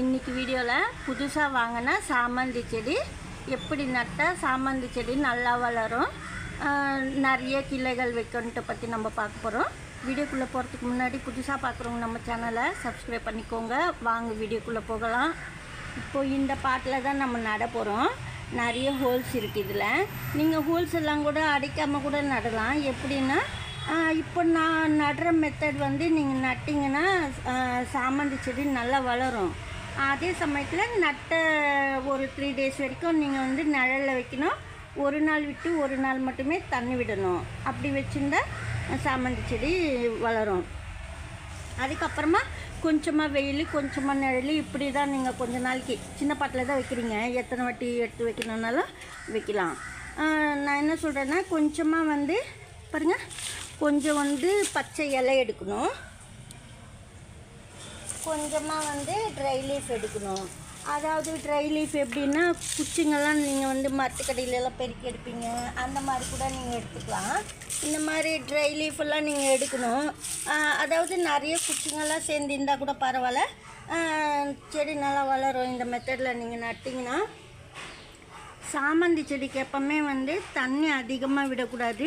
இன்றைக்கி வீடியோவில் புதுசாக வாங்கின சாமந்தி செடி. எப்படி நட்டால் சாமந்தி செடி நல்லா வளரும்? நிறைய கிளைகள் வைக்கணுன்ட்டு பற்றி நம்ம பார்க்க போகிறோம் வீடியோக்குள்ளே போகிறதுக்கு முன்னாடி புதுசாக பார்க்குறவங்க நம்ம சேனலை சப்ஸ்கிரைப் பண்ணிக்கோங்க. வாங்க வீடியோக்குள்ளே போகலாம். இப்போ இந்த பாட்டில் தான் நம்ம நட போகிறோம் நிறைய ஹோல்ஸ் இருக்குது இதில். நீங்கள் ஹோல்ஸ் எல்லாம் கூட அடிக்காமல் கூட நடலாம். எப்படின்னா இப்போ நான் நடுற மெத்தட் வந்து நீங்கள் நட்டிங்கன்னா சாமந்தி செடி நல்லா வளரும். அதே சமயத்தில் நட்ட ஒரு த்ரீ டேஸ் வரைக்கும் நீங்கள் வந்து நிழலில் வைக்கணும். ஒரு நாள் விட்டு ஒரு நாள் மட்டுமே தண்ணி விடணும். அப்படி வச்சுருந்தா சாமந்தி செடி வளரும். அதுக்கப்புறமா கொஞ்சமாக வெயில் கொஞ்சமாக நிழல் இப்படி தான் நீங்கள் கொஞ்ச நாளைக்கு சின்ன பாட்டில் தான் வைக்கிறீங்க. எத்தனை வாட்டி எடுத்து வைக்கணுன்னாலும் வைக்கலாம். நான் என்ன சொல்கிறேன்னா கொஞ்சமாக வந்து பாருங்கள் கொஞ்சம் வந்து பச்சை இலை எடுக்கணும். கொஞ்சமாக வந்து ட்ரை லீஃப் எடுக்கணும். அதாவது ட்ரை லீஃப் எப்படின்னா குச்சிங்கெல்லாம் நீங்கள் வந்து மரத்துக்கடியிலலாம் பெருக்கி எடுப்பீங்க. அந்த மாதிரி கூட நீங்கள் எடுத்துக்கலாம். இந்த மாதிரி ட்ரை லீஃபெல்லாம் நீங்கள் எடுக்கணும். அதாவது நிறைய குச்சிங்கெல்லாம் சேர்ந்து இருந்தால் கூட பரவாயில்ல. செடி நல்லா வளரும். இந்த மெத்தடில் நீங்கள் நட்டிங்கன்னா சாமந்தி செடிக்கு எப்பவுமே வந்து தண்ணி அதிகமாக விடக்கூடாது.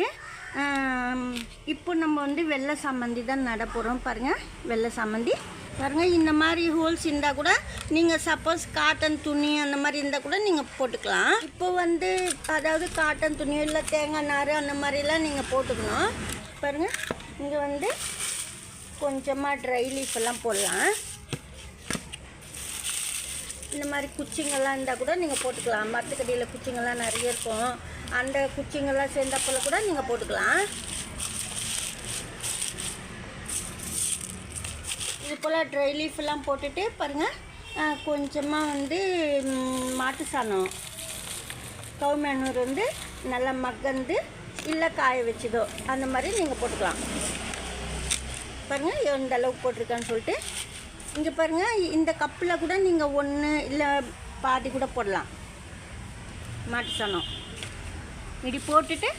இப்போ நம்ம வந்து வெள்ளை சாமந்தி தான் நட போகிறோம் பாருங்கள் வெள்ளை சாமந்தி. பாருங்கள் இந்த மாதிரி ஹோல்ஸ் இருந்தால் கூட நீங்கள் சப்போஸ் காட்டன் துணி அந்த மாதிரி இருந்தால் கூட நீங்கள் போட்டுக்கலாம். இப்போ வந்து அதாவது காட்டன் துணியோ இல்லை தேங்காய் நார் அந்த மாதிரிலாம் நீங்கள் போட்டுக்கணும். பாருங்கள் இங்கே வந்து கொஞ்சமாக ட்ரை லீஃப் எல்லாம் போடலாம். இந்த மாதிரி குச்சிங்கெல்லாம் இருந்தால் கூட நீங்கள் போட்டுக்கலாம். மரத்துக்கடியில் குச்சிங்கெல்லாம் நிறைய இருக்கும். அந்த குச்சிங்கெல்லாம் சேர்ந்தப்பல கூட நீங்கள் போட்டுக்கலாம். போல் ட்ரை லீஃபெல்லாம் போட்டுட்டு பாருங்கள் கொஞ்சமாக வந்து மாட்டு சாணம். கவுமேனூர் வந்து நல்லா மக்கந்து இல்லை காய வச்சதோ அந்த மாதிரி நீங்கள் போட்டுக்கலாம். பாருங்கள் எந்த அளவுக்கு போட்டிருக்கான்னு சொல்லிட்டு. இங்கே பாருங்கள் இந்த கப்பில் கூட நீங்கள் ஒன்று இல்லை பாதி கூட போடலாம். மாட்டு சாணம். இப்படி போட்டுட்டு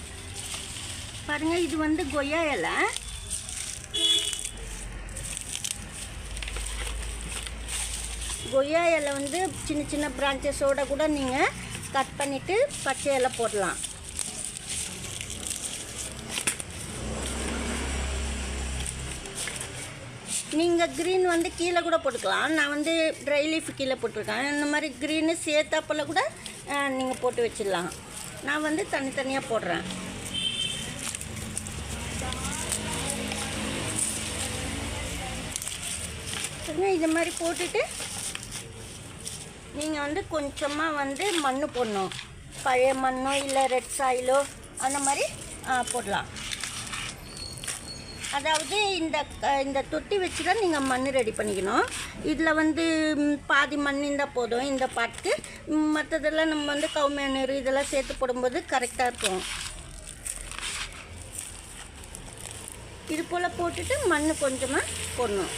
பாருங்கள் இது வந்து கொய்யா இலை. கொய்யா இலை வந்து சின்ன சின்ன பிரான்ச்சஸோட கூட நீங்கள் கட் பண்ணிவிட்டு பச்சை இலை போடலாம். நீங்கள் க்ரீன் வந்து கீழே கூட போட்டுக்கலாம். நான் வந்து ட்ரை லீஃப் கீழே போட்டிருக்கேன். இந்த மாதிரி க்ரீனு சேர்த்தாப்புல கூட நீங்கள் போட்டு வச்சிடலாம். நான் வந்து தனித்தனியாக போடுறேன். இது மாதிரி போட்டுட்டு நீங்கள் வந்து கொஞ்சமாக வந்து மண் போடணும். பழைய மண்ணோ இல்லை ரெட் சாயிலோ அந்த மாதிரி போடலாம். அதாவது இந்த இந்த தொட்டி வச்சு தான் நீங்கள் மண் ரெடி பண்ணிக்கணும். இதில் வந்து பாதி மண் இருந்தால் போதும் இந்த பாட்டுக்கு மற்றதெல்லாம் நம்ம வந்து கவுமேனர் இதெல்லாம் சேர்த்து போடும்போது கரெக்டாக இருக்கும். இது போல் போட்டுட்டு மண் கொஞ்சமாக போடணும்.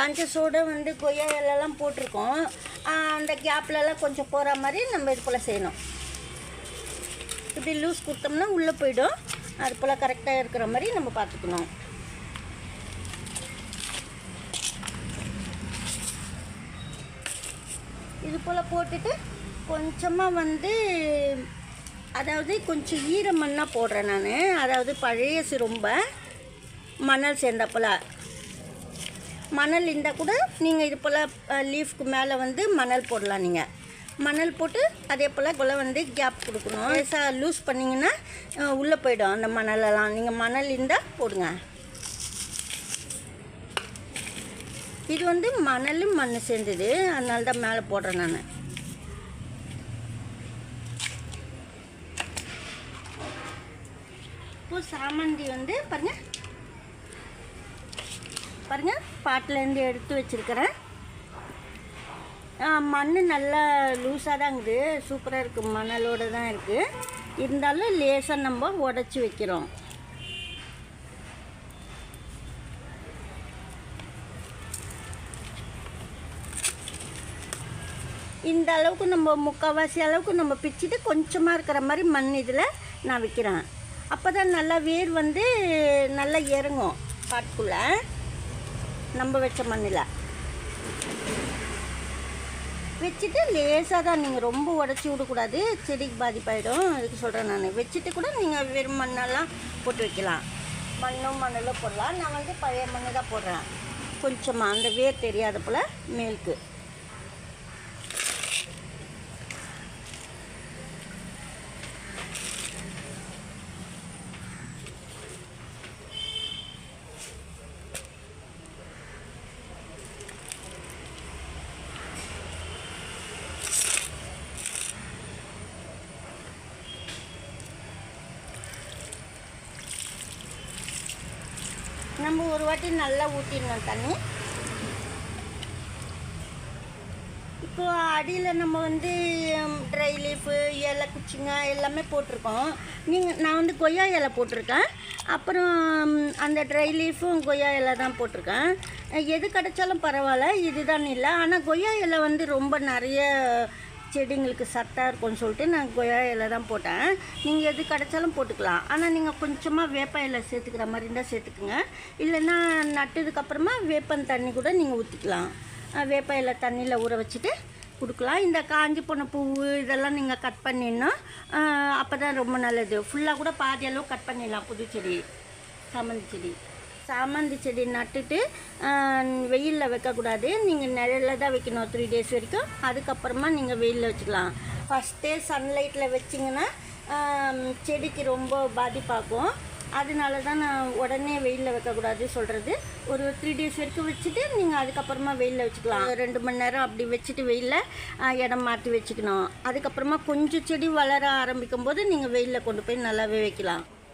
பிரான்ச்சஸோடு வந்து கொய்யா இலெல்லாம் போட்டிருக்கோம் அந்த கேப்லலாம் கொஞ்சம் போகிற மாதிரி நம்ம இது போல் செய்யணும். இப்படி லூஸ் கொடுத்தோம்னா உள்ளே போயிடும். அது போல் கரெக்டாக இருக்கிற மாதிரி நம்ம பார்த்துக்கணும். இது போல் போட்டுட்டு கொஞ்சமாக வந்து அதாவது கொஞ்சம் ஈர மண்ணாக போடுறேன் நான். அதாவது பழைய ரொம்ப மணல் சேர்ந்தப்போல மணல் இருந்தால் கூட நீங்கள் இது போல் லீஃப்க்கு மேலே வந்து மணல் போடலாம் நீங்கள் மணல் போட்டு அதே போல் போல் வந்து கேப் கொடுக்கணும். லேசாக லூஸ் பண்ணிங்கன்னா உள்ளே போயிடும் அந்த மணலெல்லாம். நீங்கள் மணல் இருந்தால் போடுங்க. இது வந்து மணல் மண் சேர்ந்தது. அதனால தான் மேலே போடுறேன் நான். இப்போ சாமந்தி வந்து பாருங்கள் பாருங்கள் பாட்டிலேருந்து எடுத்து வச்சுருக்கிறேன். மண் நல்லா லூஸாக தான் இருக்குது. சூப்பராக இருக்குது மணலோடு தான் இருக்குது இருந்தாலும் லேசாக நம்ம உடச்சி வைக்கிறோம். இந்த அளவுக்கு நம்ம முக்கால்வாசி அளவுக்கு நம்ம பிச்சுட்டு கொஞ்சமாக இருக்கிற மாதிரி மண் இதில் நான் வைக்கிறேன். அப்போ தான் நல்லா வேர் வந்து நல்லா இறங்கும் பாட்டுக்குள்ளே. நம்ம வச்ச மண்ணில். வச்சுட்டு லேசாக தான் நீங்கள் ரொம்ப உடச்சி விடக்கூடாது. செடிக்கு பாதிப்பாயிடும். அதுக்கு சொல்கிறேன் நான். வச்சுட்டு கூட நீங்கள் வெறும் மண்ணெல்லாம் போட்டு வைக்கலாம். மண்ணும் மண்ணில் போடலாம். நான் வந்து பழைய மண்ணு தான் போடுறேன். கொஞ்சமாக அந்த வேர் தெரியாத போல் மேலுக்கு. நம்ம ஒரு வாட்டி நல்லா ஊற்றிடணும் தண்ணி. இப்போ அடியில் நம்ம வந்து ட்ரை லீஃபு இலை குச்சிங்க எல்லாமே போட்டிருக்கோம். நீங்கள் நான் வந்து கொய்யா இலை போட்டிருக்கேன். அப்புறம் அந்த ட்ரை லீஃபும் கொய்யா இலை தான் போட்டிருக்கேன். எது கிடைச்சாலும் பரவாயில்ல இதுதான் இல்லை. ஆனால் கொய்யா இலை வந்து ரொம்ப நிறைய செடிங்களுக்கு சத்தாக இருக்கும்னு சொல்லிட்டு நான் கொய்யா இலை தான் போட்டேன். நீங்கள் எது கிடைச்சாலும் போட்டுக்கலாம். ஆனால் நீங்கள் கொஞ்சமாக வேப்ப இலை சேர்த்துக்கிற மாதிரி இருந்தால் சேர்த்துக்குங்க. இல்லைன்னா நட்டதுக்கப்புறமா வேப்பன் தண்ணி கூட நீங்கள் ஊற்றிக்கலாம் வேப்ப இலை தண்ணியில் ஊற வச்சுட்டு கொடுக்கலாம். இந்த காஞ்சி போன பூவு இதெல்லாம் நீங்கள் கட் பண்ணிடணும் அப்போ தான் ரொம்ப நல்லது. ஃபுல்லாக கூட பாதி அளவு கட் பண்ணிடலாம் புது செடி செடி. சாமந்தி செடி நட்டுட்டு வெயிலில் வைக்கக்கூடாது. நீங்கள் நிழலில் தான் வைக்கணும் த்ரீ டேஸ் வரைக்கும். அதுக்கப்புறமா நீங்கள் வெயிலில் வச்சுக்கலாம். ஃபஸ்ட்டே சன்லைட்டில் வச்சிங்கன்னா செடிக்கு ரொம்ப பாதிப்பாகும். அதனால தான் நான் உடனே வெயிலில் வைக்கக்கூடாது சொல்கிறது ஒரு த்ரீ டேஸ் வரைக்கும் வச்சுட்டு நீங்கள் அதுக்கப்புறமா வெயிலில் வச்சுக்கலாம். ரெண்டு மணி நேரம் அப்படி வச்சுட்டு வெயிலில் இடம் மாற்றி வச்சுக்கணும். அதுக்கப்புறமா கொஞ்சம் செடி வளர ஆரம்பிக்கும் போது நீங்கள் வெயிலில் கொண்டு போய் நல்லாவே வைக்கலாம்.